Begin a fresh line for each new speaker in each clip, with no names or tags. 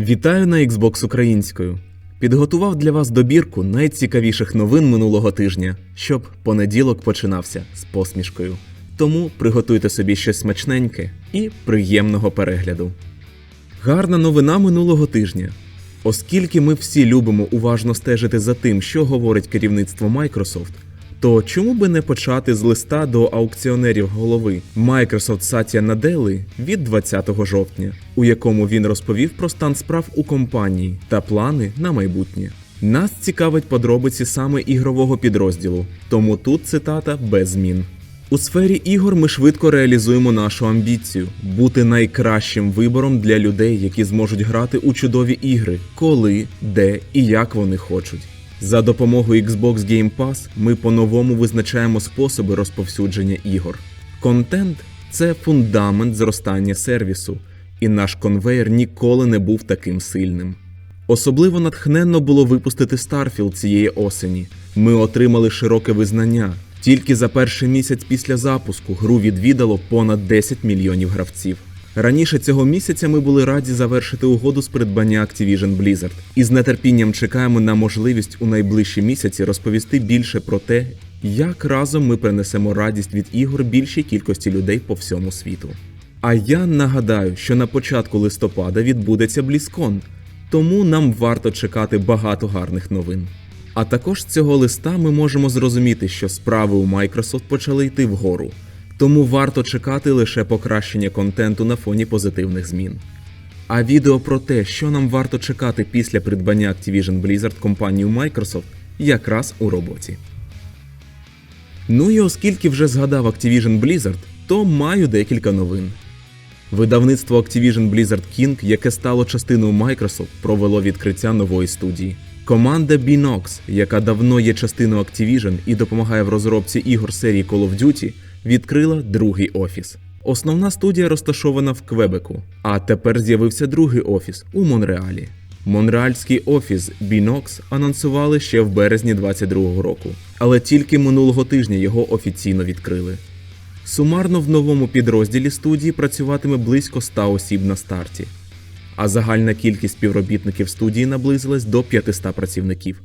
Вітаю на Xbox українською. Підготував для вас добірку найцікавіших новин минулого тижня, щоб понеділок починався з посмішкою. Тому приготуйте собі щось смачненьке і приємного перегляду. Гарна новина минулого тижня. Оскільки ми всі любимо уважно стежити за тим, що говорить керівництво Microsoft, то чому би не почати з листа до аукціонерів голови Microsoft Сатія Наделли від 20 жовтня, у якому він розповів про стан справ у компанії та плани на майбутнє. Нас цікавить подробиці саме ігрового підрозділу, тому тут цитата без змін. У сфері ігор ми швидко реалізуємо нашу амбіцію бути найкращим вибором для людей, які зможуть грати у чудові ігри, коли, де і як вони хочуть. За допомогою Xbox Game Pass ми по-новому визначаємо способи розповсюдження ігор. Контент це фундамент зростання сервісу, і наш конвейер ніколи не був таким сильним. Особливо натхненно було випустити Starfield цієї осені. Ми отримали широке визнання. Тільки за перший місяць після запуску гру відвідало понад 10 мільйонів гравців. Раніше цього місяця ми були раді завершити угоду з придбання Activision Blizzard і з нетерпінням чекаємо на можливість у найближчі місяці розповісти більше про те, як разом ми принесемо радість від ігор більшій кількості людей по всьому світу. А я нагадаю, що на початку листопада відбудеться BlizzCon, тому нам варто чекати багато гарних новин. А також з цього листа ми можемо зрозуміти, що справи у Microsoft почали йти вгору, тому варто чекати лише покращення контенту на фоні позитивних змін. А відео про те, що нам варто чекати після придбання Activision Blizzard компанію Microsoft, якраз у роботі. Ну і оскільки вже згадав Activision Blizzard, то маю декілька новин. Видавництво Activision Blizzard King, яке стало частиною Microsoft, провело відкриття нової студії. Команда Binox, яка давно є частиною Activision і допомагає в розробці ігор серії Call of Duty, відкрила другий офіс. Основна студія розташована в Квебеку, а тепер з'явився другий офіс у Монреалі. Монреальський офіс Binox анонсували ще в березні 22-го року, але тільки минулого тижня його офіційно відкрили. Сумарно в новому підрозділі студії працюватиме близько 100 осіб на старті, а загальна кількість співробітників студії наблизилась до 500 працівників.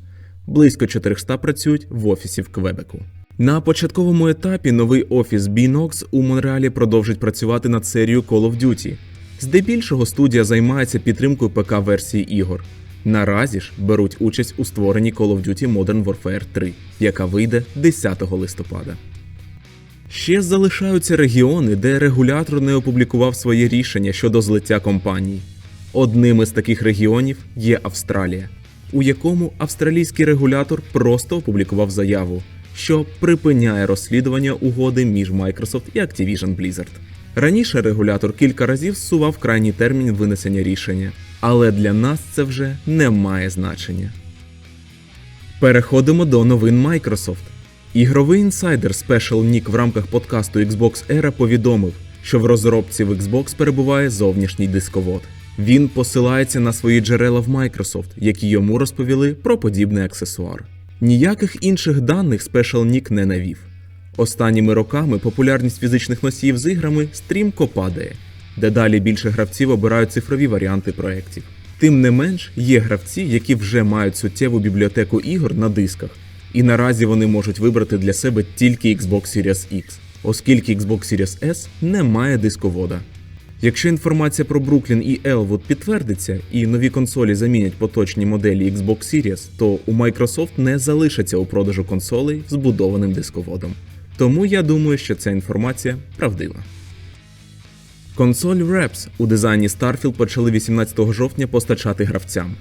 Близько 400 працюють в офісі в Квебеку. На початковому етапі новий офіс Binox у Монреалі продовжить працювати над серією Call of Duty. Здебільшого студія займається підтримкою ПК-версії ігор. Наразі ж беруть участь у створенні Call of Duty Modern Warfare 3, яка вийде 10 листопада. Ще залишаються регіони, де регулятор не опублікував своє рішення щодо злиття компаній. Одним із таких регіонів є Австралія, у якому австралійський регулятор просто опублікував заяву, що припиняє розслідування угоди між Microsoft і Activision Blizzard. Раніше регулятор кілька разів зсував крайній термін винесення рішення, але для нас це вже не має значення. Переходимо до новин Microsoft. Ігровий інсайдер Special Nick в рамках подкасту Xbox Era повідомив, що в розробці в Xbox перебуває зовнішній дисковод. Він посилається на свої джерела в Microsoft, які йому розповіли про подібний аксесуар. Ніяких інших даних Special Nick не навів. Останніми роками популярність фізичних носіїв з іграми стрімко падає, дедалі більше гравців обирають цифрові варіанти проєктів. Тим не менш, є гравці, які вже мають суттєву бібліотеку ігор на дисках, і наразі вони можуть вибрати для себе тільки Xbox Series X, оскільки Xbox Series S не має дисковода. Якщо інформація про Brooklyn і Elwood підтвердиться і нові консолі замінять поточні моделі Xbox Series, то у Microsoft не залишиться у продажу консолей з будованим дисководом. Тому я думаю, що ця інформація правдива. Консоль Reps у дизайні Starfield почали 18 жовтня постачати гравцям.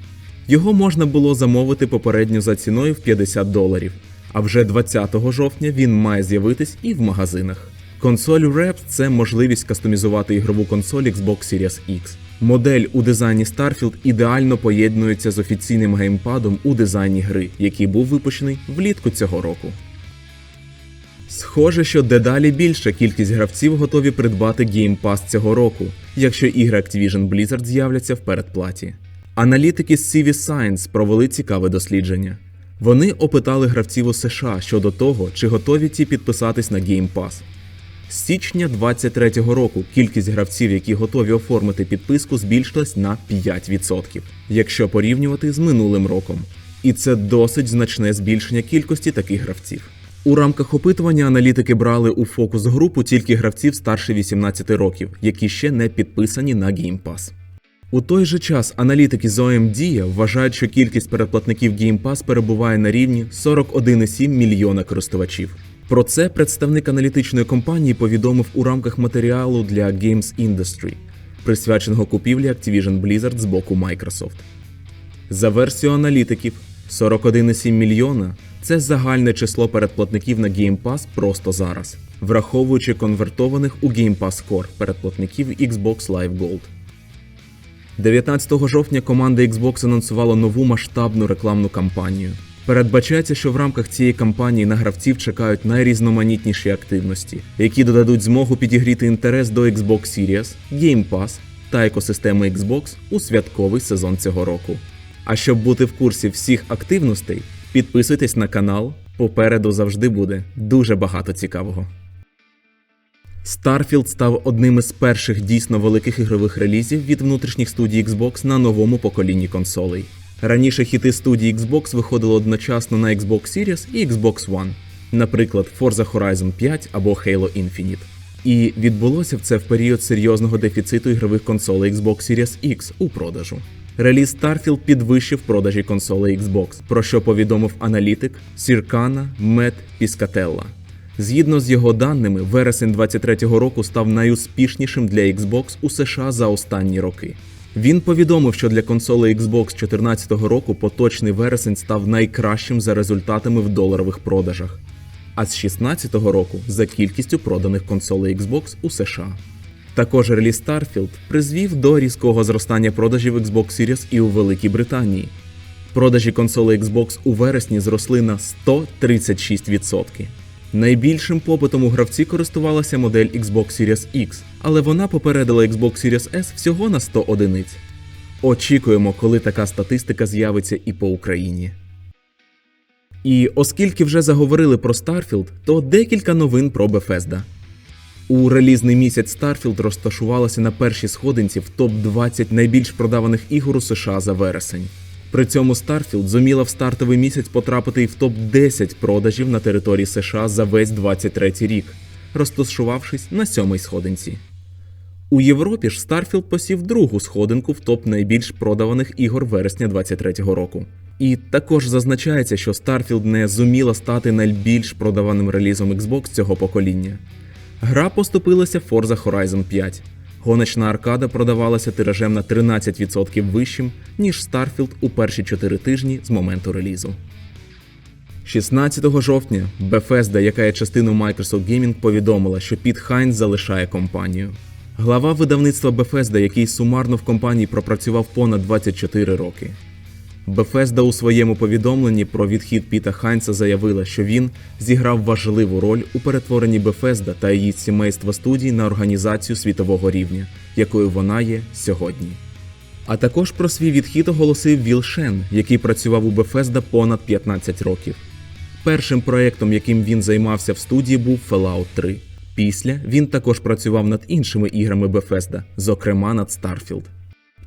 Його можна було замовити попередньо за ціною в 50 доларів, а вже 20 жовтня він має з'явитись і в магазинах. Консоль Reps – це можливість кастомізувати ігрову консоль Xbox Series X. Модель у дизайні Starfield ідеально поєднується з офіційним геймпадом у дизайні гри, який був випущений влітку цього року. Схоже, що дедалі більша кількість гравців готові придбати Game Pass цього року, якщо ігри Activision Blizzard з'являться в передплаті. Аналітики з CV Science провели цікаве дослідження. Вони опитали гравців у США щодо того, чи готові ті підписатись на Game Pass. З січня 2023 року кількість гравців, які готові оформити підписку, збільшилась на 5%, якщо порівнювати з минулим роком. І це досить значне збільшення кількості таких гравців. У рамках опитування аналітики брали у фокус групу тільки гравців старше 18 років, які ще не підписані на Game Pass. У той же час аналітики з OMD вважають, що кількість передплатників Game Pass перебуває на рівні 41,7 мільйона користувачів. Про це представник аналітичної компанії повідомив у рамках матеріалу для Games Industry, присвяченого купівлі Activision Blizzard з боку Microsoft. За версією аналітиків, 41,7 мільйона це загальне число передплатників на Game Pass просто зараз, враховуючи конвертованих у Game Pass Core передплатників Xbox Live Gold. 19 жовтня команда Xbox анонсувала нову масштабну рекламну кампанію. Передбачається, що в рамках цієї кампанії на гравців чекають найрізноманітніші активності, які додадуть змогу підігріти інтерес до Xbox Series, Game Pass та екосистеми Xbox у святковий сезон цього року. А щоб бути в курсі всіх активностей, підписуйтесь на канал. Попереду завжди буде дуже багато цікавого. Starfield став одним із перших дійсно великих ігрових релізів від внутрішніх студій Xbox на новому поколінні консолей. Раніше хіти студії Xbox виходили одночасно на Xbox Series і Xbox One, наприклад, Forza Horizon 5 або Halo Infinite. І відбулося це в період серйозного дефіциту ігрових консолей Xbox Series X у продажу. Реліз Starfield підвищив продажі консолей Xbox, про що повідомив аналітик Сіркана Мет Піскателла. Згідно з його даними, вересень 23-го року став найуспішнішим для Xbox у США за останні роки. Він повідомив, що для консолей Xbox 2014 року поточний вересень став найкращим за результатами в доларових продажах, а з 2016 року за кількістю проданих консолей Xbox у США. Також реліз Starfield призвів до різкого зростання продажів Xbox Series і у Великій Британії. Продажі консолей Xbox у вересні зросли на 136%. Найбільшим попитом у гравці користувалася модель Xbox Series X, але вона попередила Xbox Series S всього на 100 одиниць. Очікуємо, коли така статистика з'явиться і по Україні. І оскільки вже заговорили про Starfield, то декілька новин про Bethesda. У релізний місяць Starfield розташувалася на першій сходинці в топ-20 найбільш продаваних ігор у США за вересень. При цьому Starfield зуміла в стартовий місяць потрапити і в топ-10 продажів на території США за весь 23 рік, розташувавшись на сьомій сходинці. У Європі ж Starfield посів другу сходинку в топ найбільш продаваних ігор вересня 23-го року. І також зазначається, що Starfield не зуміла стати найбільш продаваним релізом Xbox цього покоління. Гра поступилася Forza Horizon 5. Гоночна аркада продавалася тиражем на 13% вищим, ніж Starfield у перші 4 тижні з моменту релізу. 16 жовтня Bethesda, яка є частиною Microsoft Gaming, повідомила, що Піт Хайн залишає компанію. Глава видавництва Bethesda, який сумарно в компанії пропрацював понад 24 роки. Bethesda у своєму повідомленні про відхід Піта Хайнса заявила, що він зіграв важливу роль у перетворенні Bethesda та її сімейства студій на організацію світового рівня, якою вона є сьогодні. А також про свій відхід оголосив Віл Шен, який працював у Bethesda понад 15 років. Першим проєктом, яким він займався в студії, був Fallout 3. Після він також працював над іншими іграми Bethesda, зокрема над Starfield.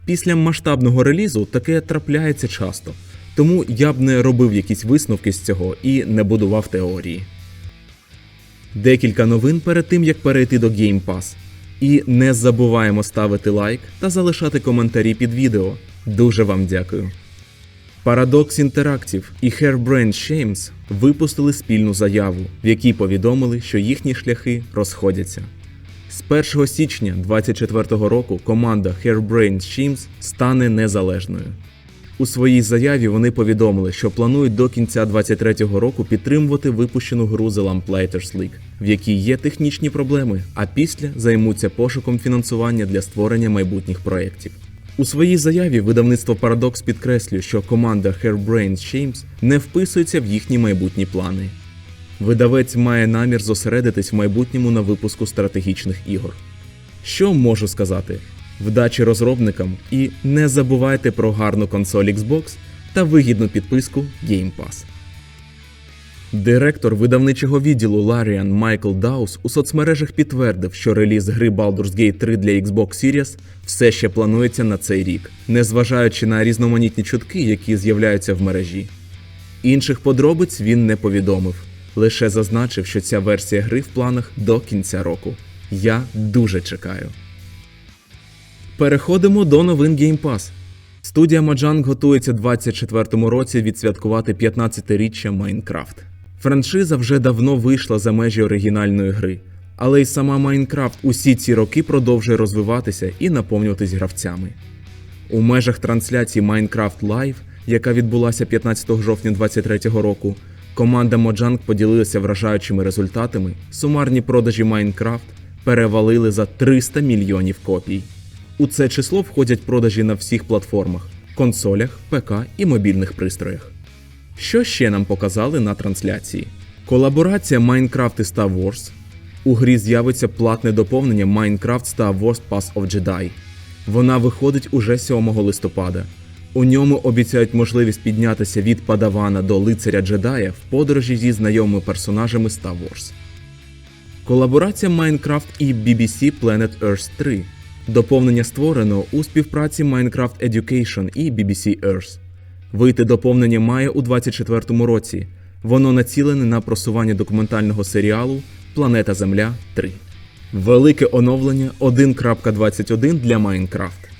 Після масштабного релізу таке трапляється часто, тому я б не робив якісь висновки з цього і не будував теорії. Декілька новин перед тим як перейти до Game Pass. І не забуваємо ставити лайк та залишати коментарі під відео. Дуже вам дякую. Paradox Interactive і Hairbrained Shames випустили спільну заяву, в якій повідомили, що їхні шляхи розходяться. З 1 січня 2024 року команда Hairbrained Shames стане незалежною. У своїй заяві вони повідомили, що планують до кінця 2023 року підтримувати випущену гру The Lamplighters League, в якій є технічні проблеми, а після займуться пошуком фінансування для створення майбутніх проєктів. У своїй заяві видавництво Paradox підкреслює, що команда Hairbrained Shames не вписується в їхні майбутні плани. Видавець має намір зосередитись в майбутньому на випуску стратегічних ігор. Що можу сказати? Вдачі розробникам і не забувайте про гарну консоль Xbox та вигідну підписку Game Pass. Директор видавничого відділу Ларіан Майкл Даус у соцмережах підтвердив, що реліз гри Baldur's Gate 3 для Xbox Series все ще планується на цей рік, незважаючи на різноманітні чутки, які з'являються в мережі. Інших подробиць він не повідомив, лише зазначив, що ця версія гри в планах до кінця року. Я дуже чекаю. Переходимо до новин Game Pass. Студія Mojang готується 24-му році відсвяткувати 15-річчя Майнкрафт. Франшиза вже давно вийшла за межі оригінальної гри, але й сама Майнкрафт усі ці роки продовжує розвиватися і наповнюватись гравцями. У межах трансляції Minecraft Live, яка відбулася 15 жовтня 2023 року, команда Mojang поділилася вражаючими результатами. Сумарні продажі Minecraft перевалили за 300 мільйонів копій. У це число входять продажі на всіх платформах консолях, ПК і мобільних пристроях. Що ще нам показали на трансляції? Колаборація Minecraft і Star Wars. У грі з'явиться платне доповнення Minecraft Star Wars Pass of Jedi. Вона виходить уже 7 листопада. У ньому обіцяють можливість піднятися від падавана до лицаря джедая в подорожі зі знайомими персонажами Star Wars. Колаборація Minecraft і BBC Planet Earth 3. Доповнення створено у співпраці Minecraft Education і BBC Earth. Вийти доповнення має у 2024 році. Воно націлене на просування документального серіалу Планета Земля 3. Велике оновлення 1.21 для Minecraft.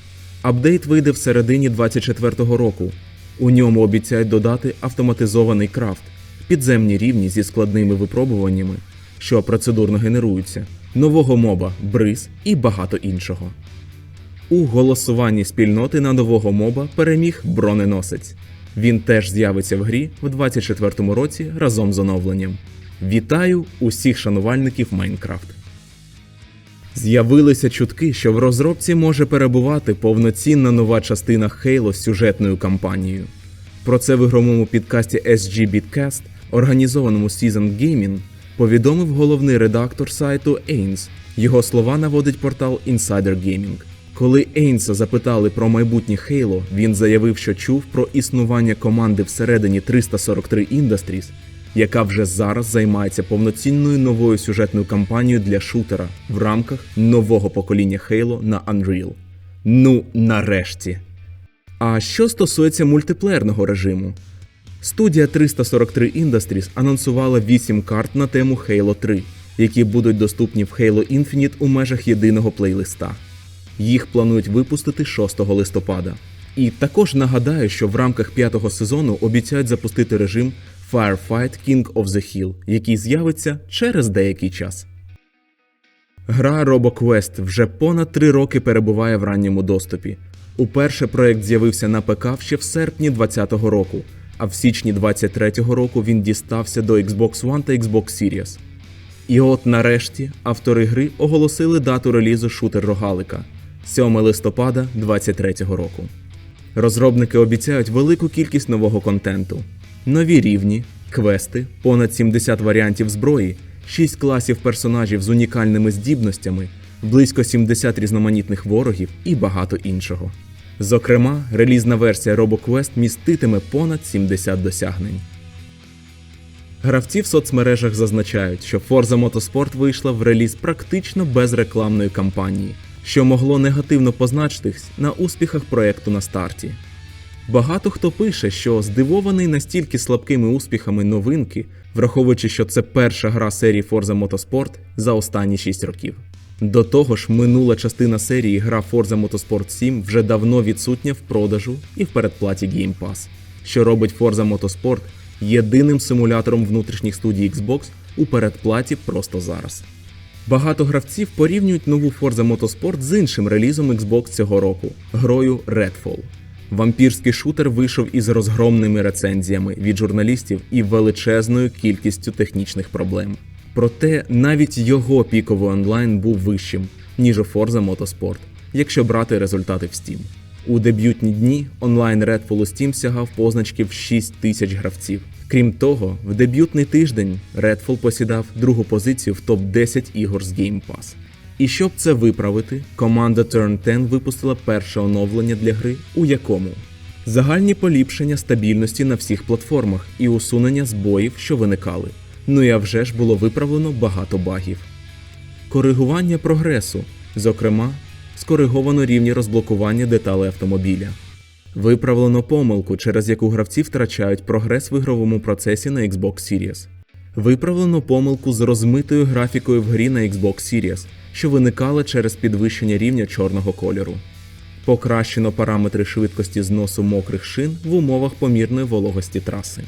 Апдейт вийде в середині 2024 року. У ньому обіцяють додати автоматизований крафт, підземні рівні зі складними випробуваннями, що процедурно генеруються, нового моба, бриз і багато іншого. У голосуванні спільноти на нового моба переміг броненосець. Він теж з'явиться в грі в 2024 році разом з оновленням. Вітаю усіх шанувальників Майнкрафт! З'явилися чутки, що в розробці може перебувати повноцінна нова частина Halo з сюжетною кампанією. Про це в ігровому підкасті SG Beatcast, організованому Season Gaming, повідомив головний редактор сайту Ains. Його слова наводить портал Insider Gaming. Коли Ейнса запитали про майбутнє Halo, він заявив, що чув про існування команди всередині 343 Industries, яка вже зараз займається повноцінною новою сюжетною кампанією для шутера в рамках нового покоління Halo на Unreal. Ну, нарешті. А що стосується мультиплеєрного режиму, студія 343 Industries анонсувала 8 карт на тему Halo 3, які будуть доступні в Halo Infinite у межах єдиного плейлиста. Їх планують випустити 6 листопада. І також нагадаю, що в рамках п'ятого сезону обіцяють запустити режим Firefight King of the Hill, який з'явиться через деякий час. Гра RoboQuest вже понад три роки перебуває в ранньому доступі. Уперше проект з'явився на ПК ще в серпні 2020 року, а в січні 2023 року він дістався до Xbox One та Xbox Series. І от нарешті автори гри оголосили дату релізу шутер рогалика 7 листопада 2023 року. Розробники обіцяють велику кількість нового контенту, нові рівні, квести, понад 70 варіантів зброї, 6 класів персонажів з унікальними здібностями, близько 70 різноманітних ворогів і багато іншого. Зокрема, релізна версія RoboQuest міститиме понад 70 досягнень. Гравці в соцмережах зазначають, що Forza Motorsport вийшла в реліз практично без рекламної кампанії, що могло негативно позначитись на успіхах проекту на старті. Багато хто пише, що здивований настільки слабкими успіхами новинки, враховуючи, що це перша гра серії Forza Motorsport за останні 6 років. До того ж, минула частина серії гра Forza Motorsport 7 вже давно відсутня в продажу і в передплаті Game Pass, що робить Forza Motorsport єдиним симулятором внутрішніх студій Xbox у передплаті просто зараз. Багато гравців порівнюють нову Forza Motorsport з іншим релізом Xbox цього року грою Redfall. Вампірський шутер вийшов із розгромними рецензіями від журналістів і величезною кількістю технічних проблем. Проте навіть його піковий онлайн був вищим, ніж у Forza Motorsport, якщо брати результати в Steam. У дебютні дні онлайн Redfall у Steam сягав позначки в 6 тисяч гравців. Крім того, в дебютний тиждень Redfall посідав другу позицію в топ-10 ігор з Game Pass. І щоб це виправити, команда Turn 10 випустила перше оновлення для гри, у якому загальні поліпшення стабільності на всіх платформах і усунення збоїв, що виникали. Ну і вже ж було виправлено багато багів. Коригування прогресу, зокрема, скориговано рівні розблокування деталей автомобіля. Виправлено помилку, через яку гравці втрачають прогрес в ігровому процесі на Xbox Series. Виправлено помилку з розмитою графікою в грі на Xbox Series, що виникала через підвищення рівня чорного кольору. Покращено параметри швидкості зносу мокрих шин в умовах помірної вологості траси.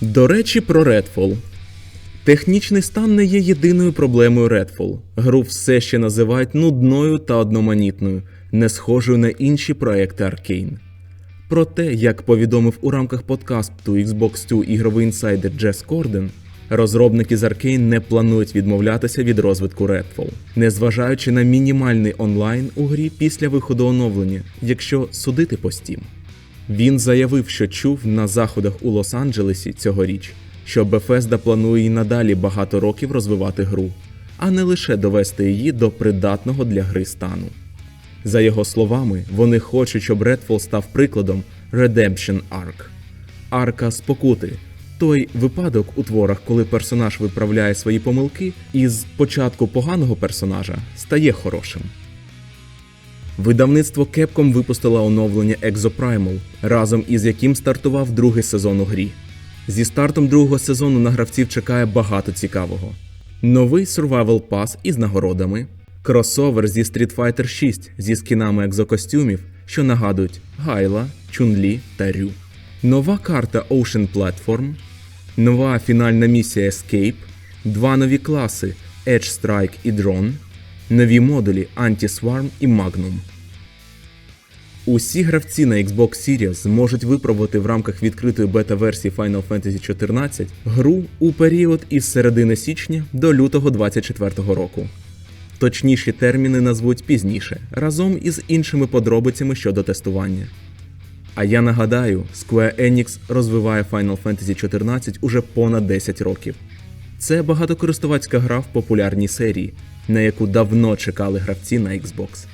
До речі, про Redfall. Технічний стан не є єдиною проблемою Redfall. Гру все ще називають нудною та одноманітною, не схожою на інші проекти Arkane. Проте, як повідомив у рамках подкасту Xbox 2 ігровий інсайдер Джес Корден, розробники з Arkane не планують відмовлятися від розвитку Redfall, незважаючи на мінімальний онлайн у грі після виходу оновлення, якщо судити по Steam. Він заявив, що чув на заходах у Лос-Анджелесі цьогоріч, що Bethesda планує й надалі багато років розвивати гру, а не лише довести її до придатного для гри стану. За його словами, вони хочуть, щоб Redfall став прикладом Redemption Arc. Арка спокути той випадок у творах, коли персонаж виправляє свої помилки, і з початку поганого персонажа стає хорошим. Видавництво Capcom випустило оновлення Exoprimal, разом із яким стартував другий сезон у грі. Зі стартом другого сезону на гравців чекає багато цікавого. Новий Survival Pass із нагородами, кросовер зі Street Fighter 6 зі скінами екзокостюмів, що нагадують Гайла, Чунлі та Рю. Нова карта Ocean Platform, нова фінальна місія Escape, два нові класи Edge Strike і Drone, нові модулі Anti-Swarm і Magnum. Усі гравці на Xbox Series зможуть випробувати в рамках відкритої бета-версії Final Fantasy XIV гру у період із середини січня до лютого 2024 року. Точніші терміни назвуть пізніше, разом із іншими подробицями щодо тестування. А я нагадаю, Square Enix розвиває Final Fantasy XIV уже понад 10 років. Це багатокористувацька гра в популярній серії, на яку давно чекали гравці на Xbox.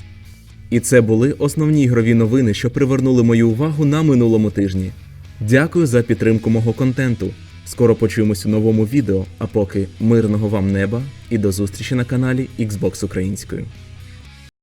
І це були основні ігрові новини, що привернули мою увагу на минулому тижні. Дякую за підтримку мого контенту. Скоро почуємось у новому відео, а поки мирного вам неба і до зустрічі на каналі Xbox Українською.